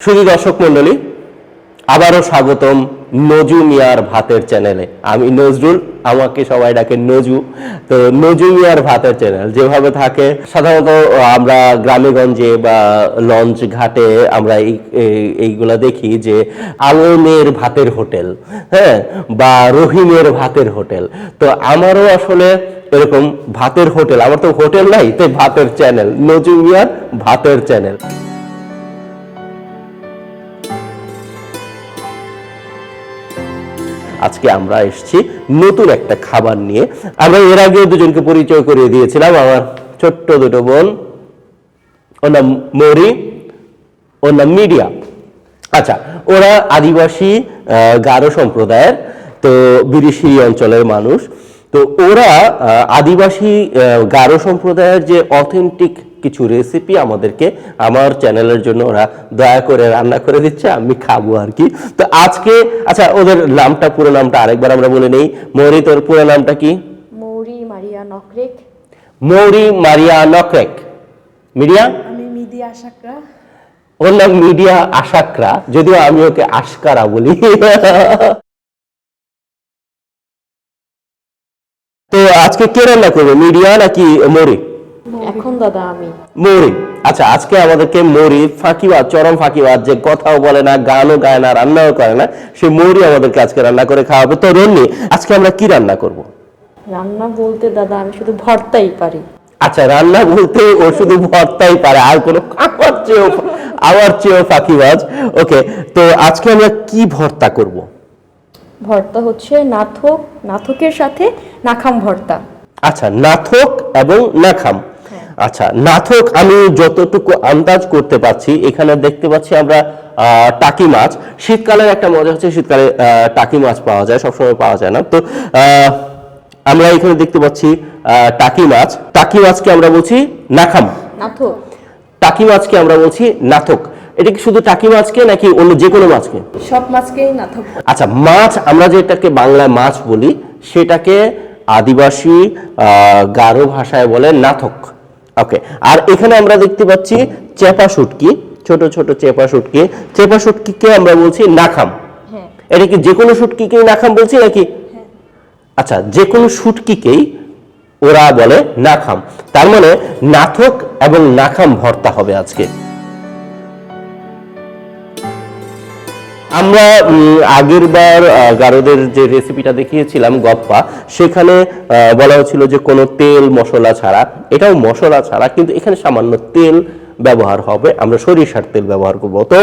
শুধু দর্শক মন্ডলী আবারও স্বাগতম নজু মিয়ার ভাতের চ্যানেলে। আমি নজরুল, আমাকে সবাই ডাকে নজু। তো নজু মিয়ার ভাতের চ্যানেল, যেভাবে থাকে, সাধারণত আমরা গ্রামেগঞ্জে বা লঞ্চ ঘাটে আমরা এই, এই- এইগুলা দেখি যে আলমের ভাতের হোটেল হ্যাঁ বা রহিমের ভাতের হোটেল। তো আমারও আসলে এরকম ভাতের হোটেল, আমার তো হোটেল নাই, তো ভাতের চ্যানেল, নজু মিয়ার ভাতের চ্যানেল। আজকে আমরা এসেছি নতুন একটা খাবার নিয়ে। আমরা এর আগেও দুজনকে পরিচয় করিয়ে দিয়েছিলাম। আমার ছোট্ট দুটো বোন, ওর নাম মরি, ওর নাম মিডিয়া। আচ্ছা ওরা আদিবাসী গারো সম্প্রদায়ের, তো বিদেশি অঞ্চলের মানুষ। তো ওরা আদিবাসী গারো সম্প্রদায়ের যে অথেন্টিক কিছু রেসিপি আমাদেরকে আমার চ্যানেলের জন্য ওরা দয়া করে রান্না করে দিচ্ছে আমি খাব আর কি। তো আজকে আচ্ছা ওদের নামটা পুরো নামটা আরেকবার আমরা বলে নেই। মৌরি তোর পুরো নামটা কি? মৌরি মারিয়া নকরেক। মৌরি মারিয়া নকরেক। মিডিয়া? আমি মিদি আশাকরা। ওর নাম মিডিয়া আশাকরা যদিও আমি ওকে আশকারা বলি। তো আজকে কে রান্না করবে মিডিয়া নাকি মরি? এখন দাদা আমি। মরি। আচ্ছা আজকে আমাদেরকে মরি ফাঁকিবাদ চরম ফাঁকিবাদ যে কথাও বলে না গানও গায় না রান্নাও করে না সে মরি আমাদেরকে আজকে রান্না করে খাওয়াবে। তো রন্নি আজকে আমরা কি রান্না করব? রান্না বলতে দাদা আমি শুধু ভর্তাই পারি। আচ্ছা রান্না বলতে ও শুধু ভর্তাই পারে আর কোনো আমার চেয়েও আমার চেয়েও ফাঁকিবাজ। ওকে তো আজকে আমরা কি ভর্তা করব? ভর্তা হচ্ছে নাথক নাথকের সাথে নাখাম ভর্তা। আচ্ছা নাথক এবং নাখাম। আচ্ছা নাথক আমি যতটুকু আন্দাজ করতে পারছি এখানে দেখতে পাচ্ছি আমরা আহ, টাকি মাছ। শীতকালের একটা মজা হচ্ছে শীতকালে টাকি মাছ পাওয়া যায় সবসময় পাওয়া যায় না। তো আহ, আমরা এখানে দেখতে পাচ্ছি টাকি মাছ। টাকি মাছকে আমরা বলছি নাখাম। নাথক। টাকি মাছকে আমরা বলছি নাথক। এটা কি শুধু টাকি মাছকে নাকি অন্য যে কোনো মাছকে? সব মাছকেই নাথক। আচ্ছা মাছ আমরা যেটাকে বাংলায় মাছ বলি সেটাকে আদিবাসী আহ, গারো ভাষায় বলে নাথক। ওকে আর এখানে আমরা দেখতে পাচ্ছি চেপা শুটকি ছোট ছোট চেপা শুটকি চেপা শুটকিকে আমরা বলছি নাখাম। হ্যাঁ। এটা কি যে কোনো শুটকিকেই নাখাম বলছি নাকি? আচ্ছা যে কোনো শুটকিকেই ওরা বলে নাখাম। তার মানে নাথক এবং নাখাম ভর্তা হবে আজকে। আমরা আগের বার গারোদের যে রেসিপিটা দেখিয়েছিলাম গপ্পা সেখানে বলা হচ্ছিল যে কোনো তেল মশলা ছাড়া। এটাও মশলা ছাড়া কিন্তু এখানে সামান্য তেল ব্যবহার হবে। আমরা সরিষার তেল ব্যবহার করব। তো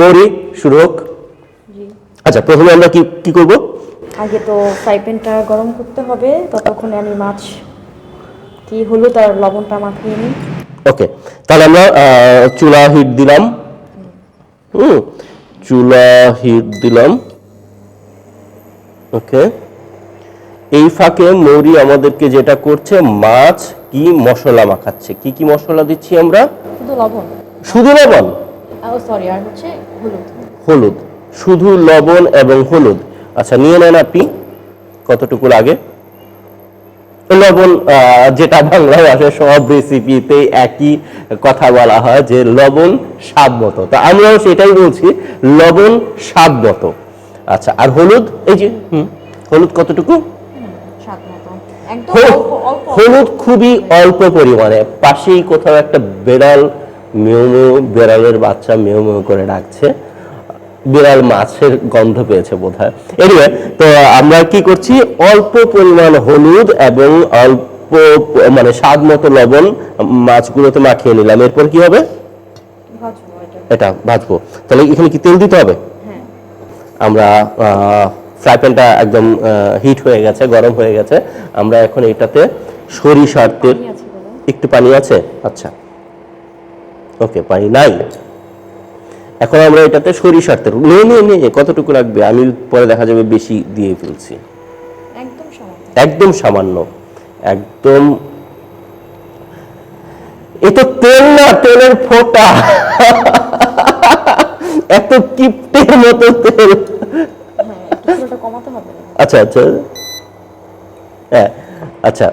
মরি শুরু হোক। জি। আচ্ছা প্রথমে আমরা কি কি করব? আগে তো ফ্রাই প্যানটা গরম করতে হবে ততক্ষণে আমি মাছ কি হলো তার লবণটা মাখিয়ে নিই। ওকে তাহলে আমরা চুলা হিট দিলাম। হুম চুলা হিট দিলাম। ওকে এই ফাঁকে মৌরি আমাদেরকে যেটা করছে মাছ কি মশলা মাখাচ্ছে? কি কি মশলা দিচ্ছি আমরা? শুধু লবণ। সরি আর হচ্ছে হলুদ। হলুদ। শুধু লবণ এবং হলুদ। আচ্ছা নিয়ে নেন আপনি। কতটুকু লাগে? লবণ যেটা বাংলা ভাষায় সব রেসিপিতে একই কথা বলা হয় যে লবণ স্বাদ মতো তো আমরাও সেটাই বলছি লবণ স্বাদ মতো আচ্ছা আর হলুদ? এই যে হুম হলুদ কতটুকু? হলুদ খুবই অল্প পরিমাণে। পাশেই কোথাও একটা বেড়াল মেউ মেউ বেড়ালের বাচ্চা মেউ মেউ করে ডাকছে। বিড়াল মাছের গন্ধ পেয়েছে বোধ হয় এনিওয়ে তো আমরা কি করছি? অল্প পরিমাণ হলুদ এবং অল্প মানে স্বাদ মতো লবণ মাছগুলোতে মাখিয়ে নিলাম। এরপর কি হবে? এটা। ভাজবো। তাহলে এখানে কি তেল দিতে হবে? হ্যাঁ। আমরা ফ্রাই প্যানটা একদম হিট হয়ে গেছে গরম হয়ে গেছে। আমরা এখন এটাতে সরিষার তেল একটু পানি আছে? আচ্ছা। ওকে পানি নাই। এখন আমরা এটাতে সরিষার তেল নিয়ে নিয়ে নিয়ে কতটুকু লাগবে? আমি পরে দেখা যাবে বেশি দিয়ে ফেলছি। একদম সামান্য। একদম এ তো তেল না তেলের ফোঁটা। এত কিপ্টের মতো তেল। হ্যাঁ আচ্ছা আচ্ছা। হ্যাঁ আচ্ছা।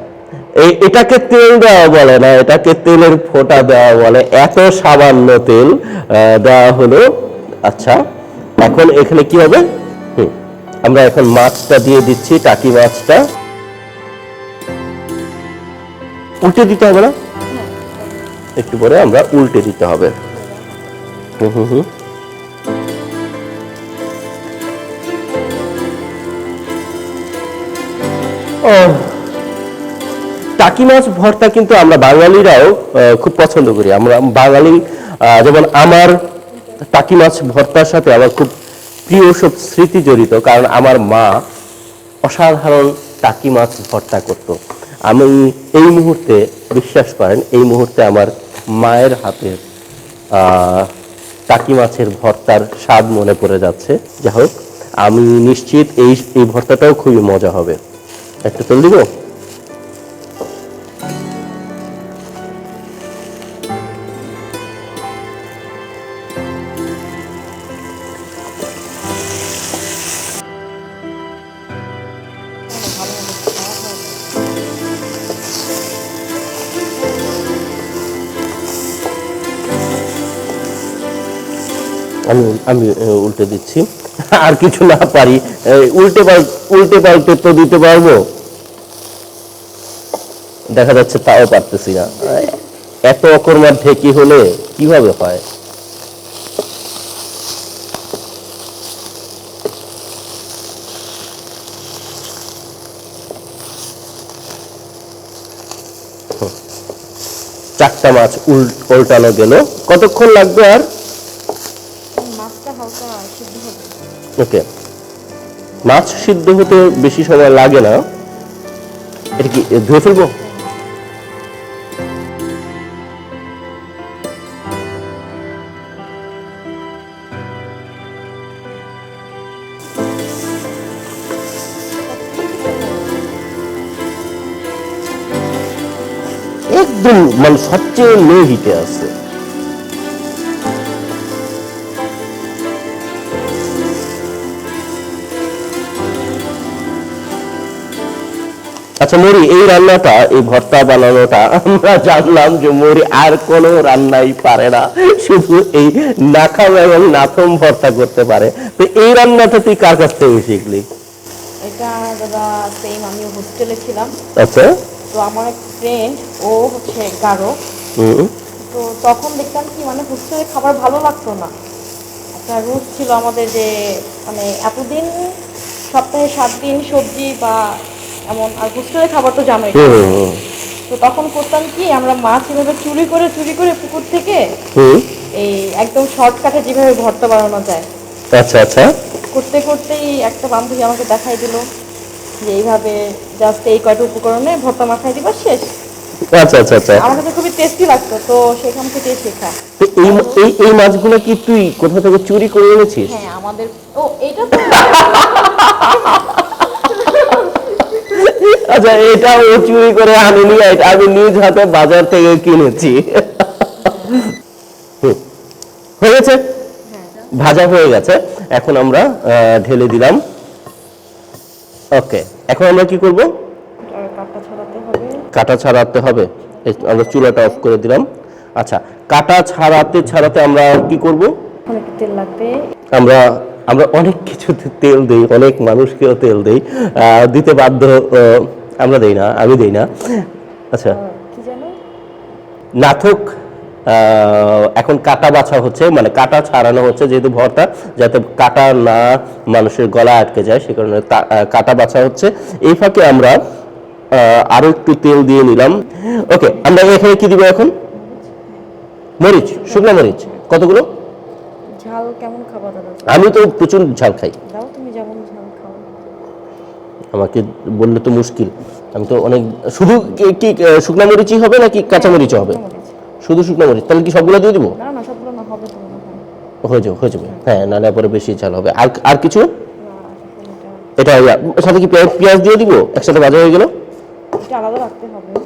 এটাকে তেল দেওয়া বলে না, এটাকে তেলের ফোঁটা দেওয়া বলে। এত সামান্য তেল দেওয়া হলো। আচ্ছা এখন এখানে কি হবে? আমরা এখন মাছটা দিয়ে দিচ্ছি, টাকি মাছটা। উল্টে দিতে হবে না? একটু পরে আমরা উল্টে দিতে হবে। হুম হুম হুম। ও টাকি মাছ ভর্তা কিন্তু আমরা বাঙালিরাও খুব পছন্দ করি। আমরা বাঙালি যেমন আমার টাকি মাছ ভর্তার সাথে আমার খুব প্রিয় সব স্মৃতি জড়িত, কারণ আমার মা অসাধারণ টাকি মাছ ভর্তা করত। আমি এই মুহূর্তে বিশ্বাস করেন, এই মুহূর্তে আমার মায়ের হাতের টাকি মাছের ভর্তার স্বাদ মনে পড়ে যাচ্ছে। যাই হোক, আমি নিশ্চিত এই এই ভর্তাটাও খুবই মজা হবে। একটা তেল দিব? আমি উল্টে দিচ্ছি। আর কিছু না পারি। উল্টে পাল, উল্টে পাল্টে তো দিতে পারব। দেখা যাচ্ছে তাও পারতেছি না। এত অকর্মার ঢেকি হলে কীভাবে হয়? চারটা মাছ উল, উল্টানো গেল। কতক্ষণ লাগবে আর মাছটা হালকা সিদ্ধ হবে ওকে। মাছ সিদ্ধ হতে বেশি সময় লাগে না। এটা কি ধুয়ে ফেলব? একদম মানে সবচেয়ে লো হিটে আছে। আচ্ছা মরি এই রান্নাটা এই ভর্তা বানানোটা আমরা জানলাম যে মরি আর কোনো রান্নাই পারে না। শুধু এই নাখাম এবং নাথম ভর্তা করতে পারে। তো এই রান্নাটা তুই কার কাছ থেকে শিখলি? এটা দাদা সেম আমি হোস্টেলে ছিলাম। আচ্ছা। তো আমার এক ফ্রেন্ড ও হচ্ছে গারো। হুম। তো তখন দেখতাম কি মানে হোস্টেলে খাবার ভালো লাগতো না। একটা রুট ছিল আমাদের যে মানে এতদিন সপ্তাহে সাত দিন সবজি বা এমন আর হোস্টেলের খাবার তো জানোই। তো তখন করতাম কি আমরা মাছ এভাবে চুরি করে চুরি করে পুকুর থেকে এই একদম শর্টকাটে যেভাবে ভর্তা বানানো যায়। আচ্ছা আচ্ছা। করতে করতেই একটা বান্ধবী আমাকে দেখাই দিল যে এইভাবে জাস্ট এই কয়টা উপকরণে ভর্তা মাখাই দিবা শেষ। আচ্ছা আচ্ছা আচ্ছা। আমার কাছে খুবই টেস্টি লাগতো তো সেখান থেকে শেখা। তো এই এই এই মাছগুলো কি তুই কোথা থেকে চুরি করে এনেছিস? হ্যাঁ আমাদের ও এটা তো আচ্ছা এটা ও চুরি করে আনেনি আমি নিজ হাতে বাজার থেকে কিনেছি। হয়ে গেছে? ভাজা হয়ে গেছে। এখন আমরা ঢেলে দিলাম। ওকে এখন আমরা কি করব? আর কাটা ছড়াতে হবে। কাটা ছাড়াতে হবে। আমরা চুলাটা অফ করে দিলাম। আচ্ছা কাটা ছাড়াতে ছাড়াতে আমরা কি করব? তেল লাগবে। আমরা আমরা অনেক কিছুতে তেল দেই অনেক মানুষকেও তেল দেই। দিতে বাধ্য আমরা দেই না আমি দেই না। আচ্ছা। নাথক এখন কাটা বাছা হচ্ছে মানে কাটা ছাড়ানো হচ্ছে যেহেতু ভরটা যাতে কাটা না মানুষের গলা আটকে যায় সে কারণে কাটা বাছা হচ্ছে। এই ফাঁকে আমরা আরও একটু তেল দিয়ে নিলাম। ওকে আমরা এখানে কি দিব এখন? মরিচ শুকনো মরিচ। কতগুলো? ঝাল কেমন আমি তো প্রচুর ঝাল খাই। আমাকে বললে তো মুশকিল। আমি তো অনেক শুধু কি- শুকনো মরিচই হবে নাকি কাঁচা মরিচও হবে? শুধু শুকনো মরিচ তাহলে কি সবগুলো দিয়ে দিব? না না সবগুলো না হবে তো হয়ে। যাবে হয়ে যাবে। হ্যাঁ নাহলে পরে বেশি ঝাল হবে। আর আর কিছু? এটা এটা সাথে কি পেঁয়াজ পেঁয়াজ দিয়ে দিব? একসাথে ভাজা হয়ে গেল? এটা আলাদা রাখতে হবে।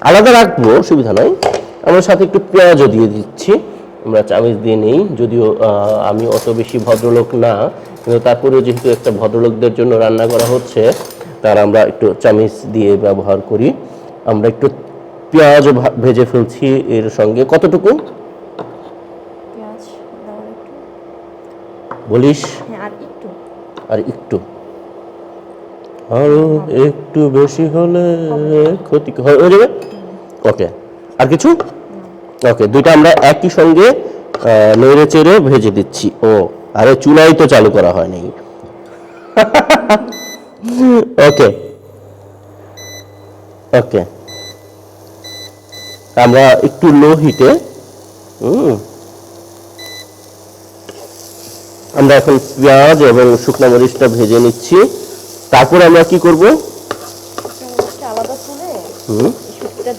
আলাদা রাখব সুবিধা নয় আমরা সাথে একটু পেঁয়াজও দিয়ে দিচ্ছি। আমরা চামিচ দিয়ে নেই যদিও আমি অত বেশি ভদ্রলোক না কিন্তু তারপরেও যেহেতু একটা ভদ্রলোকদের জন্য রান্না করা হচ্ছে তার আমরা একটু চামিচ দিয়ে ব্যবহার করি। আমরা একটু পেঁয়াজও ভেজে ফেলছি এর সঙ্গে। কতটুকু? বলিস? হ্যাঁ আর একটু। আর একটু। বেশি হলে ক্ষতি হয়ে যাবে? ওকে। আর কিছু? ওকে দুইটা আমরা একই সঙ্গে নেড়ে চেড়ে ভেজে দিচ্ছি। ও আরে চুলাই তো চালু করা হয়নি। ওকে ওকে আমরা একটু লো হিটে হুম। আমরা এখন পেঁয়াজ এবং শুকনো মরিচটা ভেজে নিচ্ছি। তারপর আমরা কি করব?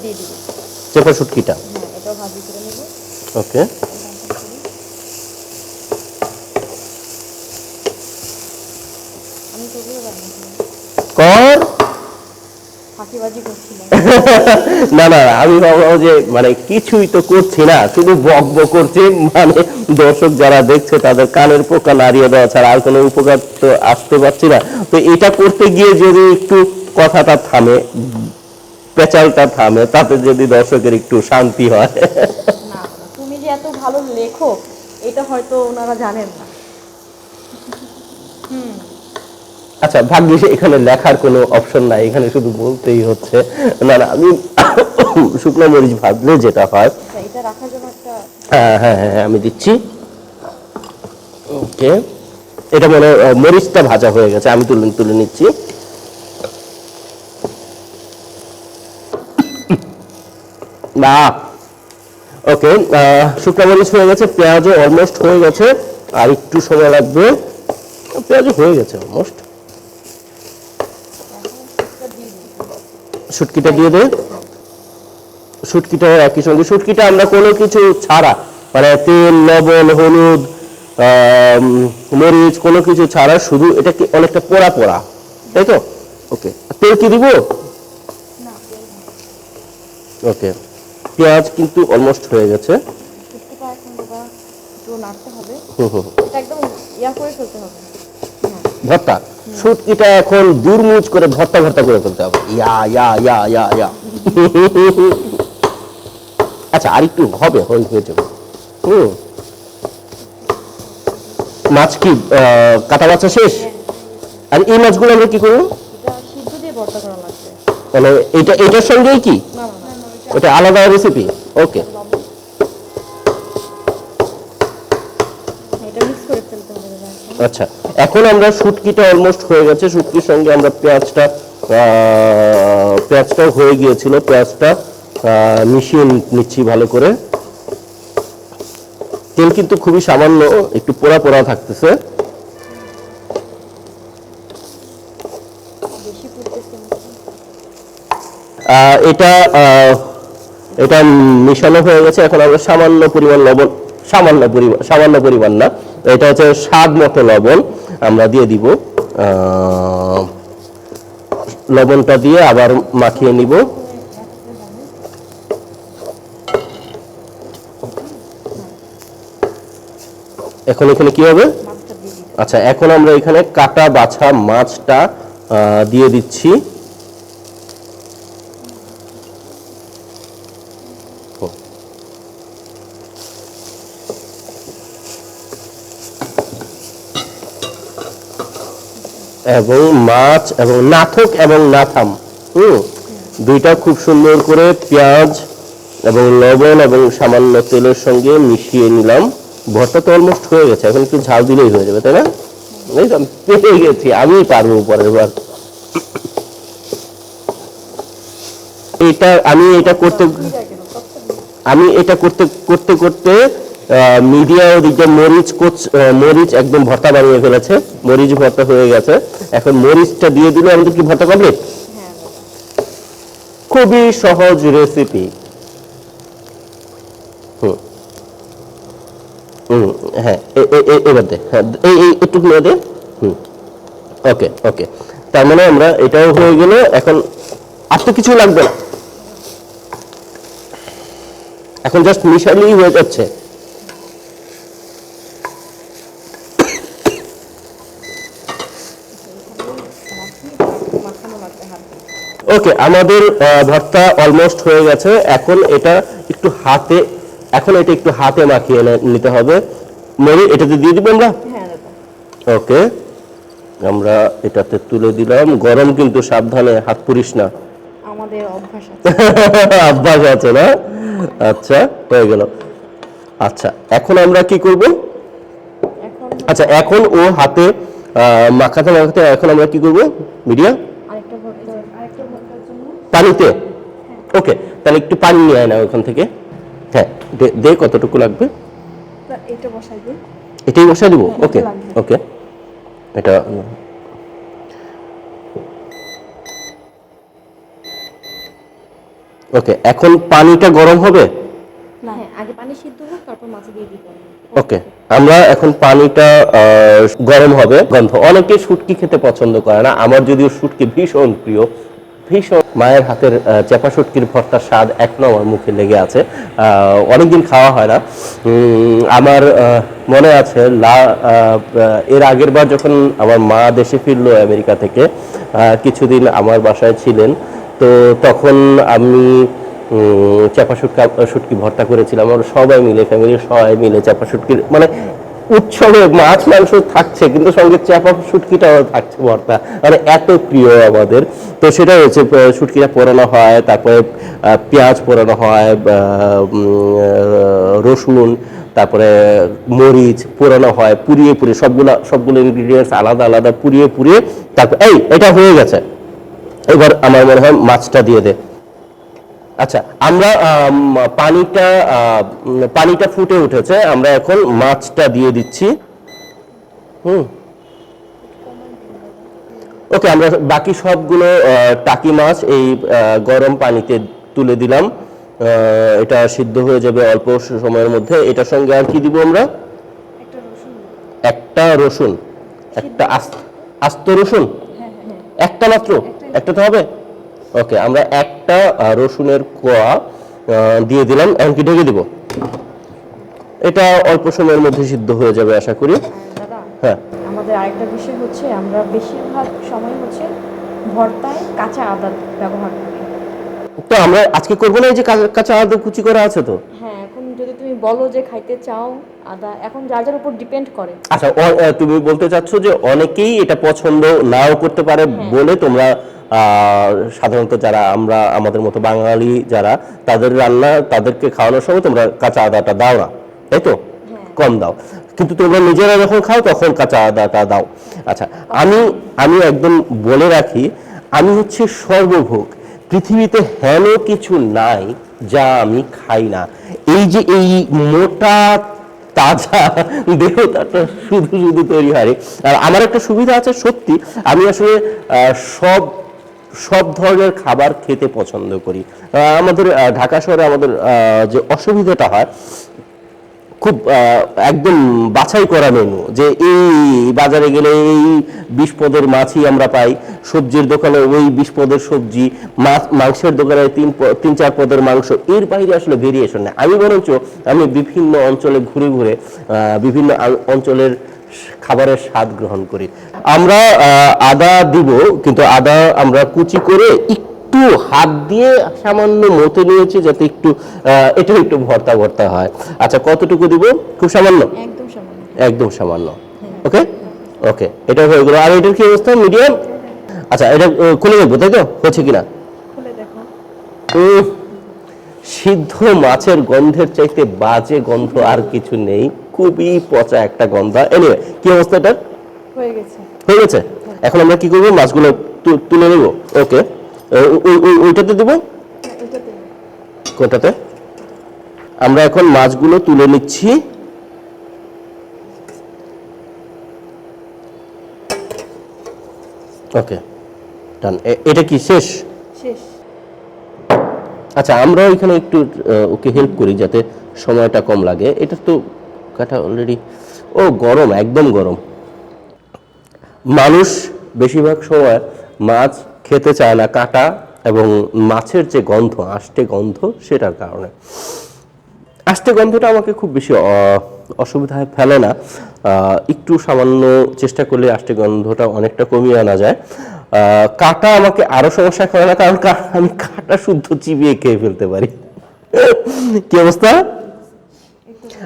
দিবি। চেপা শুটকিটা হ্যাঁ এটাও ভাজি করে নেব ওকে না না, আমি ভাবলাম যে মানে কিছুই তো করছি না, শুধু বক বক করছি মানে দর্শক যারা দেখছে, তাদের কানের পোকা নাড়িয়ে দেওয়া ছাড়া আর কোনো উপকার তো আসতে পারছি না। তো এটা করতে গিয়ে যদি একটু কথাটা থামে পেঁচালটা থামে, তাতে যদি দর্শকের একটু শান্তি হয়। ভালো লেখো এটা হয়তো ওনারা জানেন না। আচ্ছা ভাগ্যিস এখানে লেখার কোনো অপশন নাই এখানে শুধু বলতেই হচ্ছে। না না আমি শুকনো মরিচ ভাজলে যেটা হয়। আচ্ছা এটা রাখার জন্য একটা হ্যাঁ হ্যাঁ হ্যাঁ হ্যাঁ, আমি দিচ্ছি। ওকে। এটা মনে মরিচটা ভাজা হয়ে গেছে আমি তুলে তুলে নিচ্ছি। না। ওকে শুকনো মরিচ হয়ে গেছে পেঁয়াজও অলমোস্ট হয়ে গেছে আর একটু সময় লাগবে। পেঁয়াজও হয়ে গেছে অলমোস্ট শুটকিটা দিয়ে দে। শুটকিটা একই সঙ্গে শুটকিটা আমরা কোনো কিছু ছাড়া মানে তেল লবণ হলুদ মরিচ কোনো কিছু ছাড়া শুধু এটা কি অনেকটা পোড়া পোড়া তাই তো? ওকে তেল কি দিব? ওকে পেঁয়াজ কিন্তু অলমোস্ট হয়ে গেছে। ভর্তা? শুটকিটা এখন দুরমুজ করে ভর্তা ভর্তা করে ফেলতে হবে। ইয়া ইয়া ইয়া ইয়া ইয়া। আচ্ছা আর একটু হবে হয়ে হয়ে যাবে। হুম। মাছ কি কাটা বাচ্চা শেষ? আর এই মাছগুলো আমরা কি করব? মানে এটা এটার সঙ্গেই কি? না ওটা আলাদা রেসিপি ওকে। আচ্ছা এখন আমরা শুটকিটা অলমোস্ট হয়ে গেছে। শুটকির সঙ্গে আমরা পেঁয়াজটা পেঁয়াজটাও হয়ে গিয়েছিল। পেঁয়াজটা মিশিয়ে নিচ্ছি ভালো করে। তেল কিন্তু খুবই সামান্য একটু পোড়া পোড়া থাকতেছে। এটা এটা মিশানো হয়ে গেছে, এখন আমরা সামান্য পরিমাণ লবণ, সামান্য পরিমাণ সামান্য পরিমাণ না, এটা হচ্ছে স্বাদ মতো লবণ আমরা দিয়ে দিব লবণটা দিয়ে আবার মাখিয়ে নিব। এখন এখানে কি হবে? আচ্ছা এখন আমরা এখানে কাটা বাছা মাছটা দিয়ে দিচ্ছি। এবং মাছ এবং নাথক এবং নাথাম। হুম? দুইটা খুব সুন্দর করে পেঁয়াজ এবং লবণ এবং সামান্য তেলের সঙ্গে মিশিয়ে নিলাম। ভর্তা তো অলমোস্ট হয়ে গেছে, এখন একটু ঝাল দিলেই হয়ে যাবে, তাই না? তো, পেয়ে গেছি আমি পারব পরের বার। এটা আমি এটা করতে আমি এটা করতে করতে করতে মিডিয়া ওদিকে মরিচ কোচ মরিচ একদম ভর্তা বানিয়ে ফেলেছে। মরিচ ভর্তা হয়ে গেছে। এখন মরিচটা দিয়ে দিলে আমাদের কি ভর্তা কমপ্লিট হ্যাঁ। খুবই সহজ রেসিপি হ্যাঁ এবার দে। হ্যাঁ এই এই একটু দে। হুম। ওকে ওকে। তার মানে আমরা এটাও হয়ে গেল। এখন আর তো কিছু লাগবে না। এখন জাস্ট মিশালেই হয়ে যাচ্ছে মাখানো লাগবে হাত দিয়ে। ওকে আমাদের ভর্তা অলমোস্ট হয়ে গেছে। এখন এটা একটু হাতে এখন এটা একটু হাতে মাখিয়ে নিতে হবে। মরি এটাতে দিয়ে দিব আমরা? হ্যাঁ ওকে আমরা এটাতে তুলে দিলাম। গরম কিন্তু সাবধানে হাত পুরিস না। আমাদের অভ্যাস আছে। অভ্যাস আছে না? আচ্ছা হয়ে গেল। আচ্ছা এখন আমরা কি করব? আচ্ছা এখন ও হাতে মাখাতে মাখাতে এখন আমরা কি করব? মিডিয়া আরেকটা ভর্তা আরেকটা ভর্তার জন্য পানিতে? ওকে তাহলে একটু পানি নিয়ে আয় না ওখান থেকে। হ্যাঁ দে- কতটুকু লাগবে? এটা বসাই দিই। এটাই বসাই দিব? হ্যাঁ, ওকে ওকে। এটা ওকে এখন পানিটা গরম হবে? না হ্যাঁ আগে পানি সিদ্ধ হোক তারপর মাছ দিয়ে দিতে ওকে আমরা এখন পানিটা আহ, গরম হবে গন্ধ। অনেকে শুটকি খেতে পছন্দ করে না। আমার যদিও শুটকি ভীষণ প্রিয় ভীষণ মায়ের হাতের চেপা শুটকির ভর্তার স্বাদ এখনও আমার মুখে লেগে আছে। অনেকদিন খাওয়া হয় না। আমার মনে আছে লা এর আগের বার যখন আমার মা দেশে ফিরলো আমেরিকা থেকে কিছুদিন আমার বাসায় ছিলেন, তো তখন আমি চাপা শুটকা, শুটকি ভর্তা করেছিলাম। আমরা সবাই মিলে ফ্যামিলির সবাই মিলে চাপা শুটকির মানে উৎসবে মাছ মাংস থাকছে কিন্তু সঙ্গে চাপা শুটকিটাও থাকছে ভর্তা। মানে এত প্রিয় আমাদের। তো সেটা হচ্ছে আহ, শুটকিটা পোড়ানো হয় তারপরে পেঁয়াজ পোড়ানো হয় রসুন তারপরে মরিচ পোড়ানো হয় পুড়িয়ে পুড়িয়ে সবগুলা সবগুলো ইনগ্রিডিয়েন্টস আলাদা আলাদা পুড়িয়ে পুড়িয়ে তারপর এই এটা হয়ে গেছে। এবার আমার মনে হয় মাছটা দিয়ে দে। আচ্ছা আমরা পানিটা পানিটা ফুটে উঠেছে আমরা এখন মাছটা দিয়ে দিচ্ছি। হুম। ওকে আমরা বাকি সবগুলো টাকি মাছ এই গরম পানিতে তুলে দিলাম। এটা সিদ্ধ হয়ে যাবে অল্প সময়ের মধ্যে। এটার সঙ্গে আর কি দিব আমরা? একটা রসুন একটা আস্ত- আস্ত রসুন? একটা মাত্র? একটা তো হবে? ওকে আমরা একটা রসুনের কোয়া দিয়ে দিলাম এমনকি ঢেকে দিব? এটা অল্প সময়ের মধ্যে সিদ্ধ হয়ে যাবে আশা করি। হ্যাঁ আমাদের আরেকটা বিষয় হচ্ছে আমরা বেশিরভাগ সময় হচ্ছে ভর্তায় কাঁচা আদা ব্যবহার করি। তো আমরা আজকে করব না এই যে কাঁচা আদা কুচি করা আছে তো? হ্যাঁ এখন যদি তুমি বলো যে খাইতে চাও আদা এখন যার যার উপর ডিপেন্ড করে। আচ্ছা তুমি বলতে চাচ্ছ যে অনেকেই এটা পছন্দ নাও করতে পারে বলে তোমরা সাধারণত যারা আমরা আমাদের মতো বাঙালি যারা তাদের রান্না তাদেরকে খাওয়ানোর সময় তোমরা কাঁচা আদাটা দাও না তাই তো? কম দাও। কিন্তু তোমরা নিজেরা যখন খাও তখন কাঁচা আদাটা দাও। আচ্ছা আমি আমি একদম বলে রাখি আমি হচ্ছে সর্বভোগ। পৃথিবীতে হেন কিছু নাই যা আমি খাই না। এই যে এই মোটা তাজা দেহতাটা শুধু শুধু তৈরি হয় আর আমার একটা সুবিধা আছে সত্যি। আমি আসলে সব সব ধরনের খাবার খেতে পছন্দ করি। আমাদের ঢাকা শহরে আমাদের যে অসুবিধাটা হয়, খুব একদম বাছাই করা মেনু যে এই বাজারে গেলে এই বিশ পদের মাছই আমরা পাই, সবজির দোকানে ওই বিশ পদের সবজি, মাছ, মাংসের দোকানে তিন তিন চার পদের মাংস, এর বাইরে আসলে ভেরিয়েশন নেই। আমি বরঞ্চ আমি বিভিন্ন অঞ্চলে ঘুরে ঘুরে বিভিন্ন অঞ্চলের খাবারের স্বাদ গ্রহণ করি। আমরা আদা দিব কিন্তু আদা আমরা কুচি করে একটু হাত দিয়ে সামান্য মতে নিয়েছি যাতে একটু এটা একটু ভর্তা ভর্তা হয়। আচ্ছা কতটুকু দিব? খুব সামান্য? একদম সামান্য। ওকে? ওকে এটা হয়ে গেল। আর এটার কি অবস্থা? মিডিয়াম? আচ্ছা এটা খুলে দেখব তাই তো? হচ্ছে কিনা? সিদ্ধ মাছের গন্ধের চাইতে বাজে গন্ধ আর কিছু নেই। খুবই পচা একটা গন্ধ। এনিওয়ে কি অবস্থা এটার? হয়ে গেছে। হয়ে গেছে? এখন আমরা কি করব? মাছগুলো তুলে নেব। ওকে ওইটাতে দেবো? কোটাতে আমরা এখন মাছগুলো তুলে নিচ্ছি। ওকে ডান এটা কি শেষ? শেষ। আচ্ছা আমরা এখানে একটু ওকে হেল্প করি যাতে সময়টা কম লাগে। এটা তো কাটা অলরেডি ও, গরম, একদম গরম। মানুষ বেশিরভাগ সময় মাছ খেতে চায় না, কাটা এবং মাছের যে গন্ধ, আষ্টে গন্ধ, সেটার কারণে। আষ্টে গন্ধটা আমাকে খুব বেশি অসুবিধায় ফেলে না। একটু সামান্য চেষ্টা করলে আষ্টে গন্ধটা অনেকটা কমিয়ে আনা যায়। কাটা আমাকে আরও সমস্যা করে না, কারণ আমি কাটা শুদ্ধ চিবিয়ে খেয়ে ফেলতে পারি। কি অবস্থা?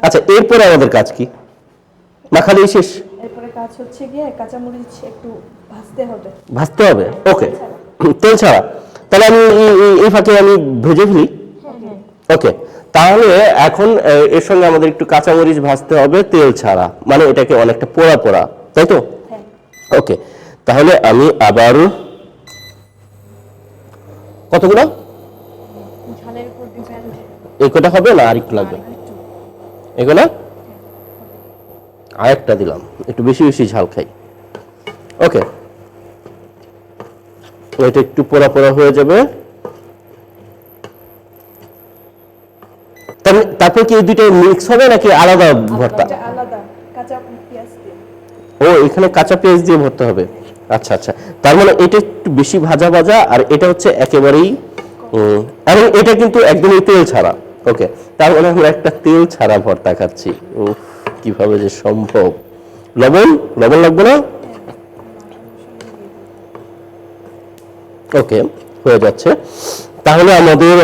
আচ্ছা এরপরে আমাদের কাজ কি? মাখালি শেষ? এরপরে কাজ হচ্ছে গিয়ে কাঁচামরিচ একটু ভাজতে হবে। ভাজতে হবে? ওকে। তেল ছাড়া। তাহলে আমি এই- ফাঁকে আমি ভেজে ফেলি? ওকে। তাহলে এখন এর সঙ্গে আমাদের একটু কাঁচামরিচ ভাজতে হবে তেল ছাড়া। মানে এটাকে অনেকটা পোড়া পোড়া। তাই তো? হ্যাঁ। ওকে। তাহলে আমি আবার কতগুলো? এই কটা হবে না আর একটু লাগবে এগুলো? আরেকটা দিলাম একটু বেশি বেশি ঝাল খাই। ওকে। এটা একটু পোড়া পোড়া হয়ে যাবে। তারপর কি এই দুটো মিক্স হবে নাকি আলাদা ভর্তা? দিয়ে। ও এখানে কাঁচা পেঁয়াজ দিয়ে ভরতে হবে? আচ্ছা আচ্ছা। তার মানে এটা একটু বেশি ভাজা ভাজা আর এটা হচ্ছে একেবারেই উম, এটা কিন্তু একদমই তেল ছাড়া। ওকে মানে আমরা একটা তেল ছাড়া ভর্তা খাচ্ছি। উফ, কীভাবে যে সম্ভব। লবণ? লবণ লাগবে না? ওকে হয়ে যাচ্ছে। তাহলে আমাদের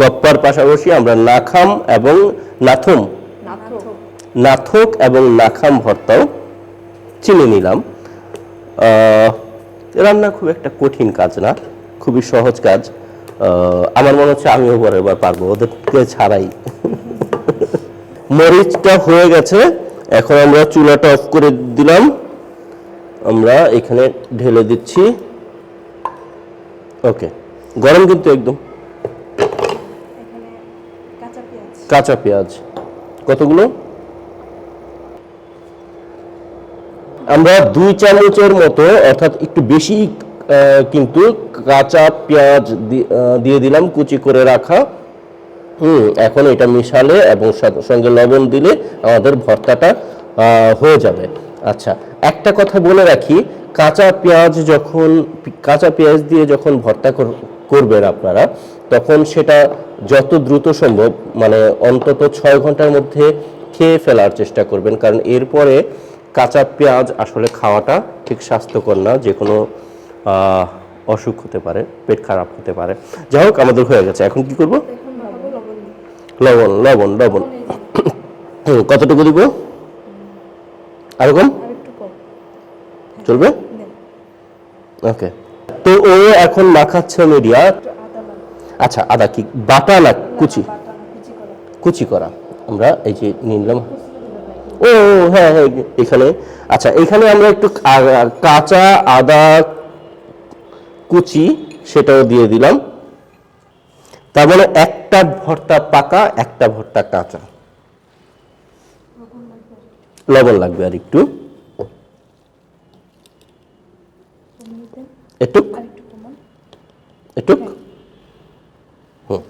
গপ্পার পাশাপাশি আমরা নাখাম এবং নাথম। নাথক এবং নাখাম ভর্তাও চিনে নিলাম। রান্না খুব একটা কঠিন কাজ না খুবই সহজ কাজ। আমার মনে হচ্ছে আমিও পরের বার পারব। ওদেরকে ছাড়াই? মরিচটা হয়ে গেছে। এখন আমরা চুলাটা অফ করে দিলাম। আমরা এখানে ঢেলে দিচ্ছি। ওকে। গরম কিন্তু একদম। কাঁচা পেঁয়াজ। কতগুলো? আমরা দুই চামচের মতো, অর্থাৎ একটু বেশি কিন্তু কাঁচা পেঁয়াজ দিয়ে দিলাম, কুচি করে রাখা। হুম, এখন এটা মিশালে এবং সঙ্গে লবণ দিলে আমাদের ভর্তাটা হয়ে যাবে। আচ্ছা একটা কথা বলে রাখি, কাঁচা পেঁয়াজ যখন, কাঁচা পেঁয়াজ দিয়ে যখন ভর্তা কর- করবেন আপনারা, তখন সেটা যত দ্রুত সম্ভব মানে অন্তত ছয় ঘণ্টার মধ্যে খেয়ে ফেলার চেষ্টা করবেন। কারণ এরপরে কাঁচা পেঁয়াজ আসলে খাওয়াটা ঠিক স্বাস্থ্যকর না যে কোনো অসুখ হতে পারে পেট খারাপ হতে পারে। যাই হোক আমাদের হয়ে গেছে। এখন কি করব? লবণ লবণ লবণ কতটুকু দিব? আর কম। কম চলবে? ওকে। তো ও এখন মাখাচ্ছে মিডিয়া। আচ্ছা আদা কি? বাটা না কুচি? কুচি করা। আমরা এই যে নিলাম। ও, হ্যাঁ হ্যাঁ এখানে। আচ্ছা এখানে আমরা একটু কাঁচা আদা কুচি সেটাও দিয়ে দিলাম। তার মানে একটা ভর্তা পাকা একটা ভর্তা কাঁচা। লবণ লাগবে আর একটু। একটু হুম।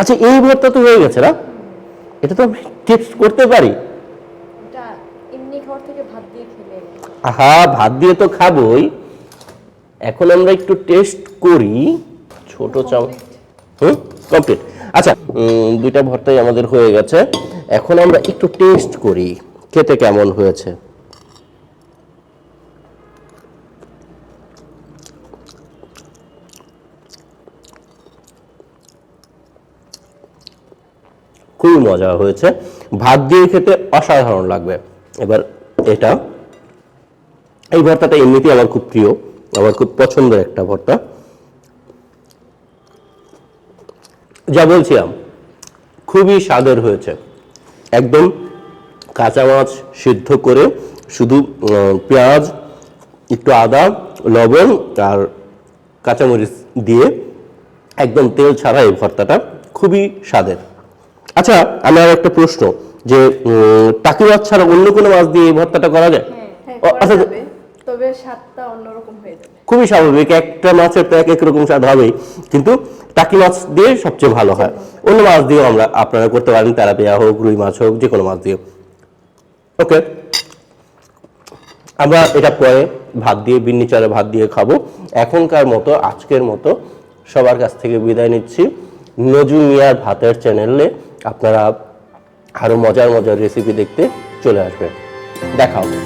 আচ্ছা এই ভর্তা তো হয়ে গেছে না? এটা তো আমি টেস্ট করতে পারি। আহা ভাত দিয়ে তো খাবোই। এখন আমরা একটু টেস্ট করি। ছোট চামচ। হুম? কমপ্লিট আচ্ছা দুইটা ভর্তাই আমাদের হয়ে গেছে। এখন আমরা একটু টেস্ট করি খেতে কেমন হয়েছে? খুবই মজা হয়েছে। ভাত দিয়ে খেতে অসাধারণ লাগবে। এবার এটা। এই ভর্তাটা এমনিতেই আমার খুব প্রিয়। আমার খুব পছন্দের একটা ভর্তা। যা বলছিলাম খুবই স্বাদের হয়েছে। একদম কাঁচা মাছ সিদ্ধ করে শুধু পেঁয়াজ একটু আদা লবণ আর কাঁচামরিচ দিয়ে একদম তেল ছাড়া এই ভর্তাটা খুবই স্বাদের। আচ্ছা আমার একটা প্রশ্ন যে টাকি মাছ ছাড়া অন্য কোনো মাছ দিয়ে এই ভর্তাটা করা যায়? হ্যাঁ করা আচ্ছা তবে স্বাদটা অন্যরকম হয়ে যাবে। খুবই স্বাভাবিক, একটা মাছের তো এক এক রকম স্বাদ হবেই, কিন্তু টাকি মাছ দিয়ে সবচেয়ে ভালো হয়। অন্য মাছ দিয়েও আমরা আপনারা করতে পারেন, তেলাপিয়া হোক, রুই মাছ হোক যে কোনো মাছ দিয়ে ওকে, আমরা এটা পরে ভাত দিয়ে, বিন্নি চালে ভাত দিয়ে খাব। এখনকার মতো, আজকের মতো সবার কাছ থেকে বিদায় নিচ্ছি। নজু মিয়ার ভাতের চ্যানেলে আপনারা আরও মজার মজার রেসিপি দেখতে চলে আসবেন। দেখা হবে।